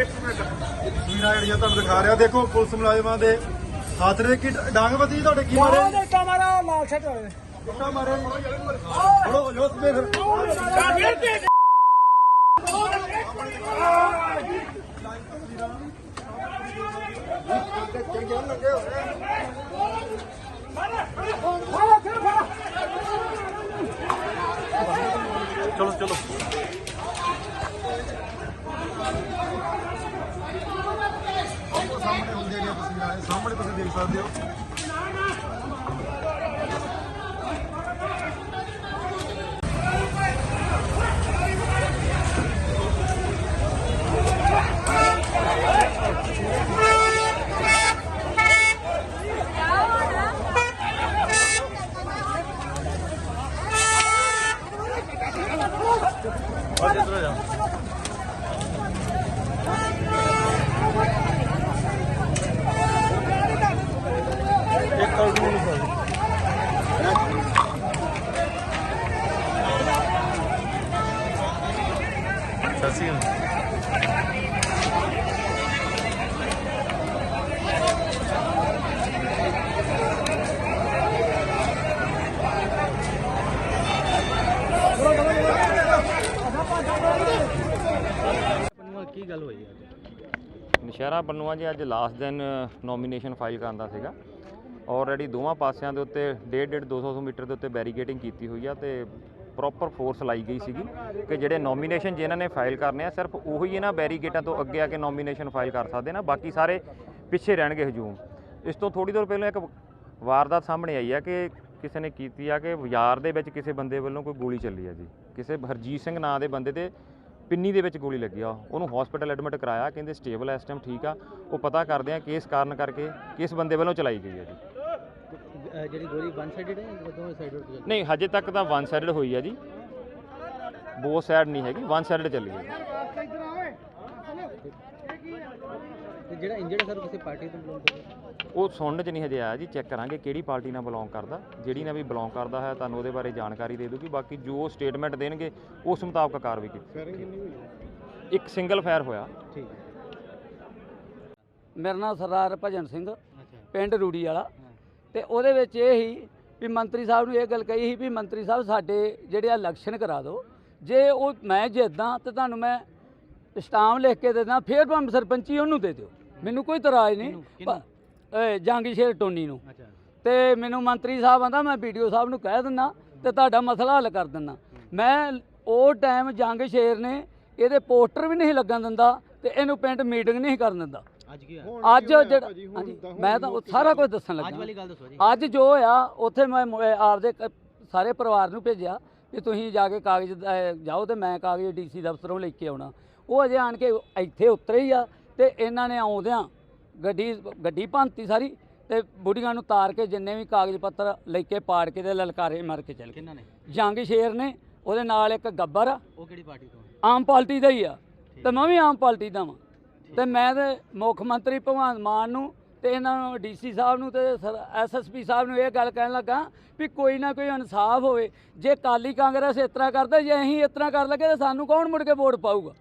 ਤਸਵੀਰਾਂ ਜਿਹੜੀਆਂ ਤੁਹਾਨੂੰ ਦਿਖਾ ਰਿਹਾ ਦੇਖੋ ਪੁਲਿਸ ਮੁਲਾਜ਼ਮਾਂ ਦੇ ਹੱਥ ਦੇ ਕੀ ਡਾਂਗ ਵੱਜੀ ਤੁਹਾਡੇ ਕੀ ਮਾਰੇ ਉਹਦੇ ਕਮਰਾ ਲਾਲ ਛੱਟ ਹੋਏ ਕਿੱਟਾ ਮਾਰੇ ਫੜੋ ਜੋਸ ਦੇ ਫਿਰ ਚੰਗੇ ਲੱਗੇ ਹੋਏ ਚਲੋ ਚਲੋ ਸਾਹਮਣੇ ਹੁੰਦੇ ਨੇ ਤਸਵੀਰਾਂ ਇਹ ਸਾਹਮਣੇ ਤੁਸੀਂ ਦੇਖ ਸਕਦੇ ਹੋ ਸਸੀ ਕੀ ਗੱਲ ਹੋਈ ਅੱਜ? ਨਸ਼ਹਿਰਾ ਪੰਨੂਆ ਜੀ ਅੱਜ ਲਾਸਟ ਦਿਨ ਨੋਮੀਨੇਸ਼ਨ ਫਾਈਲ ਕਰਨ ਦਾ ਸੀਗਾ। ਆਲਰੇਡੀ ਦੋਵਾਂ ਪਾਸਿਆਂ ਦੇ ਉੱਤੇ 1.5 200 ਮੀਟਰ ਦੇ ਉੱਤੇ ਬੈਰੀਕੇਡਿੰਗ ਕੀਤੀ ਹੋਈ ਆ ਤੇ ਪ੍ਰੋਪਰ ਫੋਰਸ ਲਾਈ ਗਈ ਸੀਗੀ ਕਿ ਜਿਹੜੇ ਨੋਮੀਨੇਸ਼ਨ ਜਿਨ੍ਹਾਂ ਨੇ ਫਾਈਲ ਕਰਨੇ ਆ, ਸਿਰਫ ਉਹੀ ਇਹਨਾਂ ਬੈਰੀਗੇਟਾਂ ਤੋਂ ਅੱਗੇ ਆ ਕੇ ਨੋਮੀਨੇਸ਼ਨ ਫਾਈਲ ਕਰ ਸਕਦੇ ਨਾ, ਬਾਕੀ ਸਾਰੇ ਪਿੱਛੇ ਰਹਿਣਗੇ ਹਜੂਮ। ਇਸ ਤੋਂ ਥੋੜੀ ਦੇਰ ਪਹਿਲਾਂ ਇੱਕ ਵਾਰਦਾਤ ਸਾਹਮਣੇ ਆਈ ਆ ਕਿ ਕਿਸੇ ਨੇ ਕੀਤੀ ਆ ਕਿ ਬਾਜ਼ਾਰ ਦੇ ਵਿੱਚ ਕਿਸੇ ਬੰਦੇ ਵੱਲੋਂ ਕੋਈ ਗੋਲੀ ਚੱਲੀ ਆ ਜੀ। ਕਿਸੇ ਹਰਜੀਤ ਸਿੰਘ ਨਾਂ ਦੇ ਬੰਦੇ ਤੇ ਪਿੰਨੀ ਦੇ ਵਿੱਚ ਗੋਲੀ ਲੱਗੀ ਆ। ਉਹਨੂੰ ਹਸਪੀਟਲ ਐਡਮਿਟ ਕਰਾਇਆ, ਕਹਿੰਦੇ ਸਟੇਬਲ ਐ ਇਸ ਟਾਈਮ ਠੀਕ ਆ। ਉਹ ਪਤਾ ਕਰਦੇ ਆ ਕਿਸ ਕਾਰਨ ਕਰਕੇ ਕਿਸ ਬੰਦੇ ਵੱਲੋਂ ਚਲਾਈ ਗਈ ਹੈ ਜੀ। ਜਿਹੜੀ ਗੋਲੀ ਵਨ ਸਾਈਡਡ ਹੈ ਜਾਂ ਦੋਵੇਂ ਸਾਈਡਡ ਤੋਂ ਨਹੀਂ ਹਜੇ ਤੱਕ ਤਾਂ ਵਨ ਸਾਈਡਡ ਹੋਈ ਆ ਜੀ। ਬੋ ਸਾਈਡ ਨਹੀਂ ਹੈਗੀ ਵਨ ਸਾਈਡਡ ਚੱਲੀ ਹੈ। ਤੇ ਜਿਹੜਾ ਇੰਜਰਡ ਸਰ ਕਿਸੇ ਪਾਰਟੀ ਤੋਂ ਬਿਲੋਂਗ ਕਰਦਾ ਉਹ ਸੁਣਨ 'ਚ ਨਹੀਂ ਹਜੇ ਆਇਆ ਜੀ ਚੈੱਕ ਕਰਾਂਗੇ ਕਿਹੜੀ ਪਾਰਟੀ ਨਾਲ ਬਿਲੋਂਗ ਕਰਦਾ। ਜਿਹੜੀ ਨਾਲ ਵੀ ਬਿਲੋਂਗ ਕਰਦਾ ਹੈ ਤੁਹਾਨੂੰ ਉਹਦੇ ਬਾਰੇ ਜਾਣਕਾਰੀ ਦੇ ਦੂਗੀ ਬਾਕੀ ਜੋ ਸਟੇਟਮੈਂਟ ਦੇਣਗੇ ਉਸ ਮੁਤਾਬਕ ਕਾਰਵਾਈ ਕੀਤੀ ਹੋਈ ਇੱਕ ਸਿੰਗਲ ਫਾਇਰ ਹੋਇਆ। ਠੀਕ ਹੈ। ਮੇਰਾ ਨਾਮ ਸਰਦਾਰ ਭਜਨ ਸਿੰਘ ਅੱਛਾ। ਪਿੰਡ ਰੂੜੀ ਵਾਲਾ। ਤੇ ਉਹਦੇ ਵਿੱਚ ਇਹ ਹੀ ਵੀ ਮੰਤਰੀ ਸਾਹਿਬ ਨੂੰ ਇਹ ਗੱਲ ਕਹੀ ਸੀ ਵੀ ਮੰਤਰੀ ਸਾਹਿਬ ਸਾਡੇ ਜਿਹੜੇ ਆ ਇਲੈਕਸ਼ਨ ਕਰਾ ਦਿਓ। ਜੇ ਉਹ ਮੈਂ ਜਿੱਦਾਂ ਤੇ ਤੁਹਾਨੂੰ ਮੈਂ ਸਟਾਮ ਲਿਖ ਕੇ ਦੇ ਦਾਂ ਫਿਰ ਭਾਵੇਂ ਸਰਪੰਚੀ ਉਹਨੂੰ ਦੇ ਦਿਓ। ਮੈਨੂੰ ਕੋਈ ਇਤਰਾਜ਼ ਨਹੀਂ। ਇਹ ਜੰਗਸ਼ੇਰ ਟੋਨੀ ਨੂੰ। ਤੇ ਮੈਨੂੰ ਮੰਤਰੀ ਸਾਹਿਬ ਆਂਦਾ ਮੈਂ ਵੀਡੀਓ ਸਾਹਿਬ ਨੂੰ ਕਹਿ ਦਿੰਦਾ ਤੇ ਤੁਹਾਡਾ ਮਸਲਾ ਹੱਲ ਕਰ ਦਿੰਦਾ। ਮੈਂ ਉਹ ਟਾਈਮ ਜੰਗ ਸ਼ੇਰ ਨੇ ਇਹਦੇ ਪੋਸਟਰ ਵੀ ਨਹੀਂ ਲੱਗਣ ਦਿੰਦਾ ਤੇ ਇਹਨੂੰ ਪਿੰਡ ਮੀਟਿੰਗ ਨਹੀਂ ਕਰਨ ਦਿੰਦਾ। ਅੱਜ ਕੀ ਹੋਇਆ? ਅੱਜ ਜਿਹੜਾ ਹਾਂਜੀ ਮੈਂ ਤਾਂ ਉਹ ਸਾਰਾ ਕੁਝ ਦੱਸਣ ਅੱਜ ਲੱਗਾ। ਵਾਲੀ ਗੱਲ ਦੱਸੋ ਜੀ। ਅੱਜ ਜੋ ਹੋਇਆ ਉੱਥੇ ਮੈਂ ਮ- ਆਪਦੇ ਕ- ਸਾਰੇ ਪਰਿਵਾਰ ਨੂੰ ਭੇਜਿਆ ਕਿ ਤੁਸੀਂ ਜਾ ਕੇ ਕਾਗਜ਼ ਜਾਓ ਤੇ ਮੈਂ ਕਾਗਜ਼ ਡੀਸੀ ਦਫ਼ਤਰੋਂ ਲੈ ਕੇ ਆਉਣਾ। ਉਹ ਅਜੇ ਆਣ ਕੇ ਇੱਥੇ ਉਤਰੇ ਹੀ ਆ ਤੇ ਇਹਨਾਂ ਨੇ ਆਉਂਦਿਆਂ ਗੱਡੀ ਗੱਡੀ ਭੰਤੀ ਸਾਰੀ ਤੇ ਬੁੜੀਆਂ ਨੂੰ ਤਾਰ ਕੇ ਜਿੰਨੇ ਵੀ ਕਾਗਜ਼ ਪੱਤਰ ਲੈ ਕੇ ਪਾੜ ਕੇ ਤੇ ਲਲਕਾਰੇ ਮਾਰ ਕੇ ਚਲ ਗਏ। ਕਿੰਨਾ ਨੇ? ਜੰਗ ਸ਼ੇਰ ਨੇ ਉਹਦੇ ਨਾਲ ਇੱਕ ਗੱਬਰ ਆ। ਉਹ ਕਿਹੜੀ ਪਾਰਟੀ ਤੋਂ? ਆਮ ਪਾਰਟੀ ਦਾ ਹੀ ਆ। ਤੇ ਮੈਂ ਵੀ ਆਮ ਪਾਰਟੀ ਦਾ ਵਾਂ। ਤੇ ਮੈਂ ਤੇ ਮੁੱਖ ਮੰਤਰੀ ਭਗਵੰਤ ਮਾਨ ਨੂੰ ਤੇ ਇਹਨਾਂ ਨੂੰ ਡੀਸੀ ਸਾਹਿਬ ਨੂੰ ਤੇ ਐਸਐਸਪੀ ਸਾਹਿਬ ਨੂੰ ਇਹ ਗੱਲ ਕਹਿਣ ਲੱਗਾ ਵੀ ਕੋਈ ਨਾ ਕੋਈ ਇਨਸਾਫ ਹੋਵੇ। ਜੇ ਕਾਲੀ ਕਾਂਗਰਸ ਇਸ ਤਰ੍ਹਾਂ ਕਰਦਾ, ਜੇ ਅਸੀਂ ਇਸ ਤਰ੍ਹਾਂ ਕਰ ਲਗੇ ਤਾਂ ਸਾਨੂੰ ਕੌਣ ਮੁੜ ਕੇ ਵੋਟ ਪਾਊਗਾ?